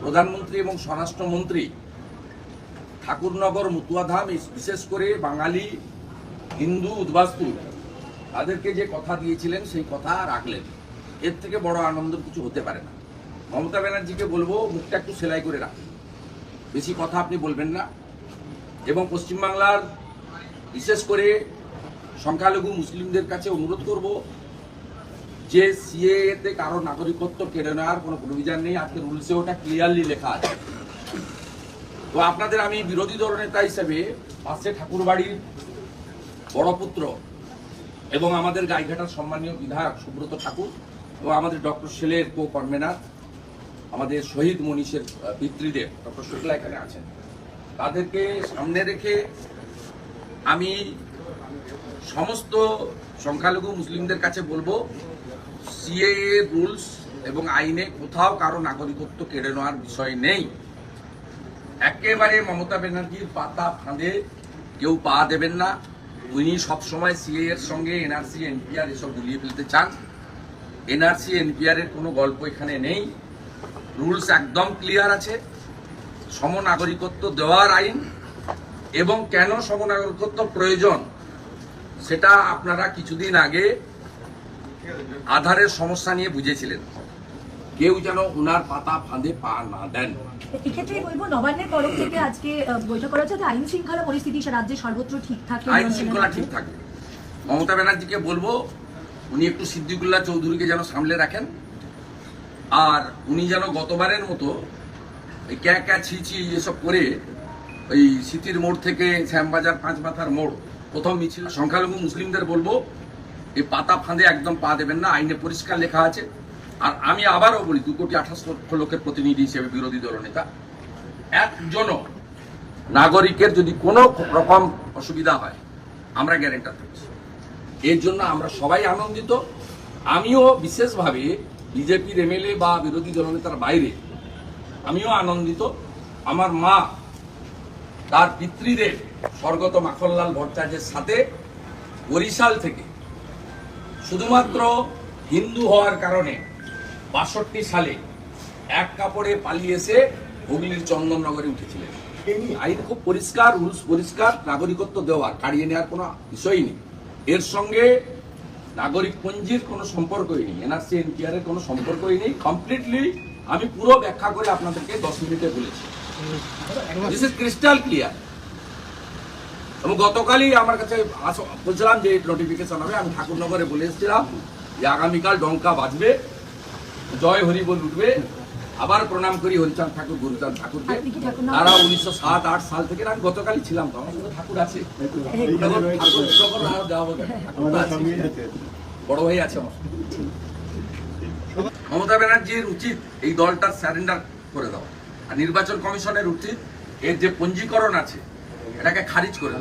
প্রধানমন্ত্রী এবং স্বরাষ্ট্রমন্ত্রী ঠাকুরনগর মতুয়াধাম বিশেষ করে বাঙালি হিন্দু উদ্বাস্তু তাদেরকে যে কথা দিয়েছিলেন সেই কথা রাখলেন এর থেকে বড় আনন্দের কিছু হতে পারে না। মমতা ব্যানার্জিকে বলব, মুখটা একটু সেলাই করে রাখুন। বেশি কথা আপনি বলবেন না। এবং পশ্চিমবাংলার বিশেষ করে সংখ্যালঘু মুসলিমদের কাছে অনুরোধ করব যে সিএতে কারও নাগরিকত্ব কেড়ে নেওয়ার কোনো প্রভিজন নেই, আজকে রুলসে ওটা ক্লিয়ারলি লেখা আছে। তো আপনাদের আমি বিরোধী দলনেতা হিসেবে পাশে ঠাকুরবাড়ির বড় পুত্র এবং আমাদের গাইঘাটার সম্মানীয় বিধায়ক সুব্রত ঠাকুর এবং আমাদের ডক্টর সেলের কো কনভেনার আমাদের শহীদ মনীষের পিতৃদেব ডক্টর শুক্লা এখানে আছেন। তাদেরকে সামনে রেখে আমি সমস্ত সংখ্যালঘু মুসলিমদের কাছে বলব সিএএ রুলস এবং আইনে কোথাও কারও নাগরিকত্ব কেড়ে নেওয়ার বিষয় নেই। একেবারে মমতা ব্যানার্জির পাতা ফাঁদে কেউ পা দেবেন না। উনি সবসময় সিএ এর সঙ্গে এনআরসি এনপিআর এসব গুলিয়ে ফেলতে চান। এনআরসি এনপিআর এর কোনো গল্প এখানে নেই। রুলস একদম ক্লিয়ার আছে। সমনাগরিকত্ব দেওয়ার আইন এবং কেন সমনাগরিকত্ব প্রয়োজন, সেটা আপনারা কিছুদিন আগে আধারের সমস্যা নিয়ে বুঝেছিলেন। কেউ যেন উনার পাতা ফাঁদে পা না দেন। এক্ষেত্রে বলব নবান্নের তরফ থেকে আজকে বৈঠক করা হচ্ছে। আইন শৃঙ্খলা পরিস্থিতি রাজ্যে সর্বত্র ঠিক থাকে আইন শৃঙ্খলা ঠিক থাকবে মমতা ব্যানার্জিকে বলব উনি একটু সিদ্দিকুল্লাহ চৌধুরীকে যেন সামলে রাখেন। আর উনি যেন গতবারের মতো এই ক্যা ক্যা এসব করে ওই সিটির মোড় থেকে শ্যামবাজার পাঁচ মাথার মোড় প্রথম মিছিল সংখ্যালঘু মুসলিমদের বলব এই পাতা ফাঁদে একদম পা দেবেন না, আইনে পরিষ্কার লেখা আছে। আর আমি আবারও বলি, দু কোটি আঠাশ লক্ষ লোকের প্রতিনিধি হিসেবে বিরোধী দলনেতা। একজনও নাগরিকের যদি কোনো রকম অসুবিধা হয়, আমরা গ্যারেন্টার থাকছি এর জন্য আমরা সবাই আনন্দিত। আমিও বিশেষভাবে বিজেপির এমএলএ বা বিরোধী দলনেতার বাইরে, আমিও আনন্দিত। আমার মা, তার পিতৃদেব স্বর্গত মাখনলাল ভট্টাচার্যের সাথে বরিশাল থেকে শুধুমাত্র হিন্দু হওয়ার কারণে বাষট্টি সালে এক কাপড়ে পালিয়ে এসে হুগলির চন্দননগরে উঠেছিলেন। আইন খুব পরিষ্কার রুলস পরিষ্কার নাগরিকত্ব দেওয়ার কাড়িয়ে নেওয়ার কোনো বিষয়ই নেই। এর সঙ্গে নাগরিক পঞ্জির কোনো সম্পর্কই নেই এনআরসি এনপিআর এর কোনো সম্পর্কই নেই। কমপ্লিটলি আমি পুরো ব্যাখ্যা করে আপনাদেরকে দশ মিনিটে বলেছি। দিস ইজ ক্রিস্টাল ক্লিয়ার এবং গতকালই আমার কাছে আস- বলছিলাম যে নোটিফিকেশন হবে আমি ঠাকুরনগরে বলে এসেছিলাম যে আগামীকাল ডঙ্কা বাজবে জয় হরি বল উঠবে আবার প্রণাম করি হরিচাঁদ ঠাকুর গুরুচাঁদ ঠাকুরকে। তারা উনিশশো সাত আট সাল থেকে আমি গতকালই ছিলাম তো আমার সঙ্গে ঠাকুর আছে। বড় ভাই আছে আমার মমতা ব্যানার্জির উচিত এই দলটার স্যারেন্ডার করে দেওয়া। আর নির্বাচন কমিশনের উচিত এর যে পঞ্জীকরণ আছে এটাকে খারিজ করে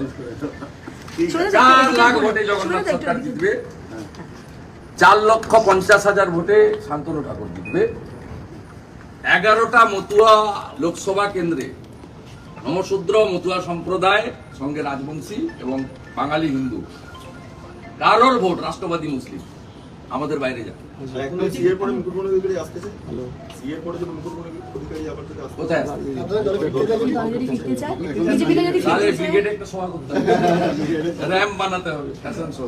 চার লাখ ভোটে জগন্নাথ সরকার জিতবে চার লক্ষ পঞ্চাশ হাজার ভোটে শান্তনু ঠাকুর জিতবে। এগারোটা মতুয়া লোকসভা কেন্দ্রে নমশূদ্র মতুয়া সম্প্রদায় সঙ্গে রাজবংশী এবং বাঙালি হিন্দু। কারোর ভোট রাষ্ট্রবাদী মুসলিম। আমাদের বাইরে যাবে। হবে। র্যাম বানাতে হবে ফ্যাশন শো।